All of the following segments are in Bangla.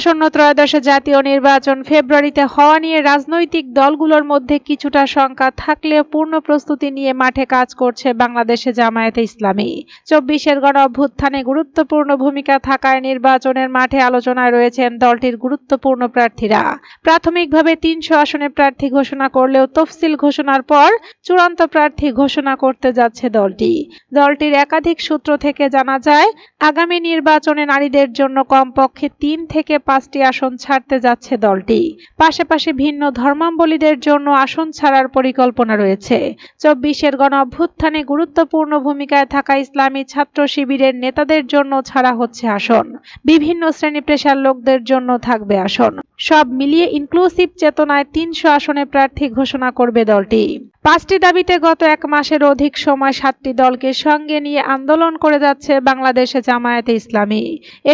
আসন্ন ত্রয়োদশ জাতীয় নির্বাচন ফেব্রুয়ারিতে হওয়া নিয়ে রাজনৈতিক দলগুলোর মধ্যে কিছুটা শঙ্কা থাকলেও পূর্ণ প্রস্তুতি নিয়ে মাঠে কাজ করছে বাংলাদেশে জামায়াতে ইসলামী। চব্বিশের গণ অভ্যুত্থানে গুরুত্বপূর্ণ ভূমিকা থাকায় নির্বাচনের মাঠে আলোচনায় রয়েছেন দলটির গুরুত্বপূর্ণ প্রার্থীরা। প্রাথমিকভাবে তিনশো আসনে প্রার্থী ঘোষণা করলেও তফসিল ঘোষণার পর চূড়ান্ত প্রার্থী ঘোষণা করতে যাচ্ছে দলটি। দলটির একাধিক সূত্র থেকে জানা যায়, আগামী নির্বাচনে নারীদের জন্য কমপক্ষে তিন থেকে পাঁচটি আসন ছাড়তে যাচ্ছে দলটি। পাশাপাশি ভিন্ন ধর্মাবলীদের জন্য আসন ছাড়ার পরিকল্পনা রয়েছে। চব্বিশের গণ অভ্যুত্থানে গুরুত্বপূর্ণ ভূমিকায় থাকা ইসলামী ছাত্র শিবিরের নেতাদের জন্য ছাড়া হচ্ছে আসন। বিভিন্ন শ্রেণি পেশার লোকদের জন্য থাকবে আসন। সব মিলিয়ে ইনক্লুসিভ চেতনায় তিনশো আসনে প্রার্থী ঘোষণা করবে দলটি। পাঁচটি দাবিতে গত এক মাসের অধিক সময় সাতটি দলকে সঙ্গে নিয়ে আন্দোলন করে যাচ্ছে বাংলাদেশে জামায়াতে ইসলামী।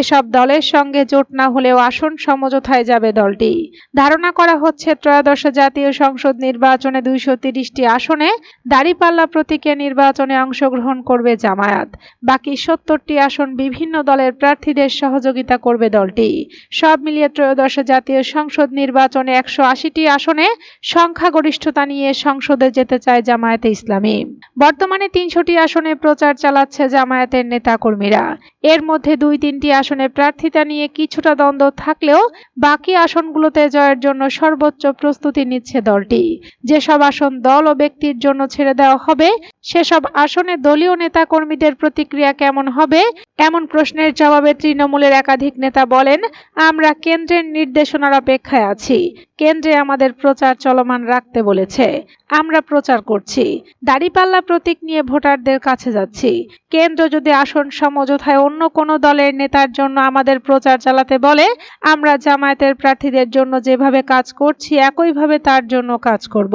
এসব দলের সঙ্গে জোট না হলেও আসন সমঝোতায় যাবে দলটি। ধারণা করা হচ্ছে ত্রয়োদশ জাতীয় সংসদ নির্বাচনে দুইশো তিরিশটি আসনে দাঁড়িপাল্লা প্রতীকে নির্বাচনে অংশগ্রহণ করবে জামায়াত। বাকি সত্তরটি আসন বিভিন্ন দলের প্রার্থীদের সহযোগিতা করবে দলটি। সব মিলিয়ে ত্রয়োদশ জাতীয় সংসদ নির্বাচনে একশো আশিটি আসনে সংখ্যাগরিষ্ঠতা নিয়ে সংসদে যেতে চায় জামায়াতে ইসলামী। বর্তমানে তিনশোটি আসনে প্রচার চালাচ্ছে জামায়াতের নেতাকর্মীরা। এর মধ্যে দুই তিনটি আসনে প্রার্থিতা নিয়ে কিছুটা দ্বন্দ্ব থাকলেও বাকি আসনগুলোতে জয়ের জন্য সর্বোচ্চ প্রস্তুতি নিচ্ছে দলটি। যেসব আসন দল ও ব্যক্তির জন্য ছেড়ে দেওয়া হবে, সেসব আসনে দলীয় নেতাকর্মীদের প্রতিক্রিয়া কেমন হবে, এমন প্রশ্নের জবাবে তৃণমূলের একাধিক নেতা বলেন, আমরা কেন্দ্রের নির্দেশনার অপেক্ষায় আছি। কেন্দ্রে আমাদের প্রচার চলমান রাখতে বলেছে। আমরা প্রচার করছি। দাড়িপাল্লা প্রতীক নিয়ে ভোটারদের কাছে যাচ্ছি। কেন্দ্র যদি আসন সমঝোতায় অন্য কোনো দলের নেতার জন্য আমাদের প্রচার চালাতে বলে আমরা জামায়াতের প্রার্থীদের জন্য যেভাবে কাজ করছি একইভাবে তার জন্য কাজ করব।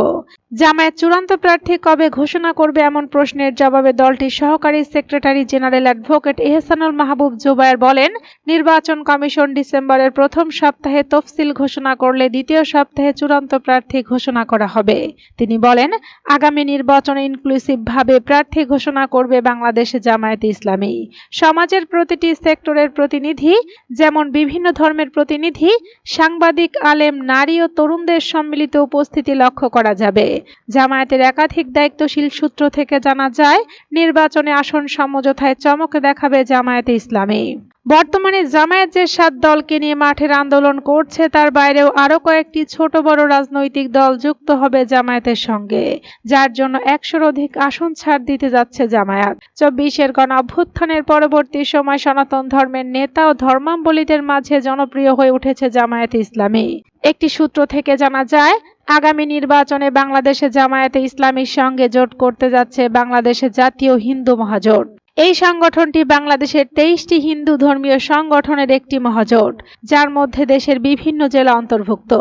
জামায়াত চূড়ান্ত প্রার্থী কবে ঘোষণা করবে এমন প্রশ্নের জবাবে দলটির সহকারী secretary general advocate Ehsanul Mahbub Zubair বলেন, নির্বাচন কমিশন ডিসেম্বরের প্রথম সপ্তাহে তফসিল ঘোষণা করলে দ্বিতীয় সপ্তাহে চূড়ান্ত প্রার্থী ঘোষণা করা হবে। তিনি বলেন, আগামী নির্বাচনে ইনক্লুসিভভাবে প্রার্থী ঘোষণা করবে বাংলাদেশে জামায়াতে ইসলামী। সমাজের প্রতিটি সেক্টরের প্রতিনিধি, যেমন বিভিন্ন ধর্মের প্রতিনিধি, সাংবাদিক, আলেম, নারী ও তরুণদের সম্মিলিত উপস্থিতি লক্ষ্য করা যাবে। জামায়াতের একাধিক দায়িত্বশীল সূত্র থেকে জানা যায়, নির্বাচনে আসন সমঝোতায় চমক দেখাবে জামায়াতে ইসলামী। বর্তমানে জামায়াত যে সাত দলকে নিয়ে মাঠের আন্দোলন করছে, তার বাইরেও আরও কয়েকটি ছোট বড় রাজনৈতিক দল যুক্ত হবে জামায়াতের সঙ্গে, যার জন্য একশোর অধিক আসন ছাড় দিতে যাচ্ছে জামায়াত। চব্বিশের গণ অভ্যুত্থানের পরবর্তী সময় সনাতন ধর্মের নেতা ও ধর্মাবলীদের মাঝে জনপ্রিয় হয়ে উঠেছে জামায়াত ইসলামী। একটি সূত্র থেকে জানা যায় আগামী নির্বাচনে বাংলাদেশে জামায়াতে ইসলামীর সঙ্গে জোট করতে যাচ্ছে বাংলাদেশে জাতীয় হিন্দু মহাজোট। এই সংগঠনটি বাংলাদেশের তেইশটি হিন্দু ধর্মীয় সংগঠনের একটি মহাজোট, যার মধ্যে দেশের বিভিন্ন জেলা অন্তর্ভুক্ত।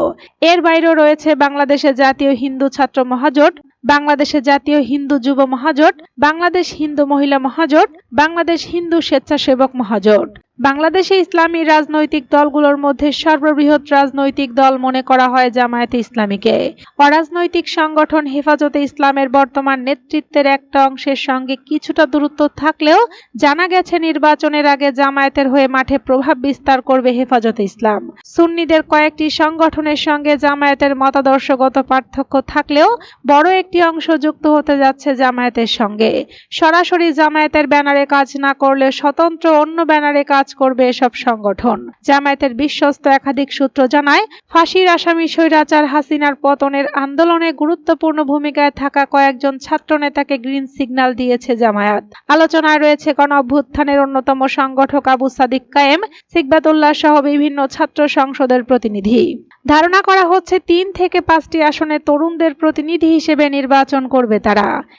এর বাইরেও রয়েছে বাংলাদেশের জাতীয় হিন্দু ছাত্র মহাজোট বাংলাদেশে জাতীয় হিন্দু যুব মহাজোট, বাংলাদেশ হিন্দু মহিলা মহাজোট, বাংলাদেশ হিন্দু স্বেচ্ছাসেবক মহাজোট। বাংলাদেশে ইসলামী রাজনৈতিক দলগুলোর মধ্যে সর্ববৃহৎ রাজনৈতিক দল মনে করা হয় জামায়াতে ইসলামীকে। অরাজনৈতিক সংগঠন হেফাজতে ইসলামের বর্তমান নেতৃত্বের একটা অংশের সঙ্গে কিছুটা দূরত্ব থাকলেও জানা গেছে নির্বাচনের আগে জামায়াতের হয়ে মাঠে প্রভাব বিস্তার করবে হেফাজতে ইসলাম। সুন্নিদের কয়েকটি সংগঠনের সঙ্গে জামায়াতের মতাদর্শগত পার্থক্য থাকলেও বড় একটি অংশ যুক্ত হতে যাচ্ছে জামায়াতের সঙ্গে। সরাসরি জামায়াতের ব্যানারে কাজ না করলে স্বতন্ত্র অন্য ব্যানারে কাজ করবে এসব সংগঠন। জামায়াতের বিশ্বস্ত একাধিক সূত্র জানায়, ফাঁসির আসামি স্বৈরাচার হাসিনার পতনের আন্দোলনে গুরুত্বপূর্ণ ভূমিকায় থাকা কয়েকজন ছাত্র নেতাকে গ্রিন সিগন্যাল দিয়েছে জামায়াত। আলোচনায় রয়েছে গণ অভ্যুত্থানের অন্যতম সংগঠক আবু সাদিক কায়েম, সিকবাতুল্লাহ সহ বিভিন্ন ছাত্র সংসদের প্রতিনিধি। ধারণা করা হচ্ছে তিন থেকে পাঁচটি আসনে তরুণদের প্রতিনিধি হিসেবে নির্বাচন করবে তারা।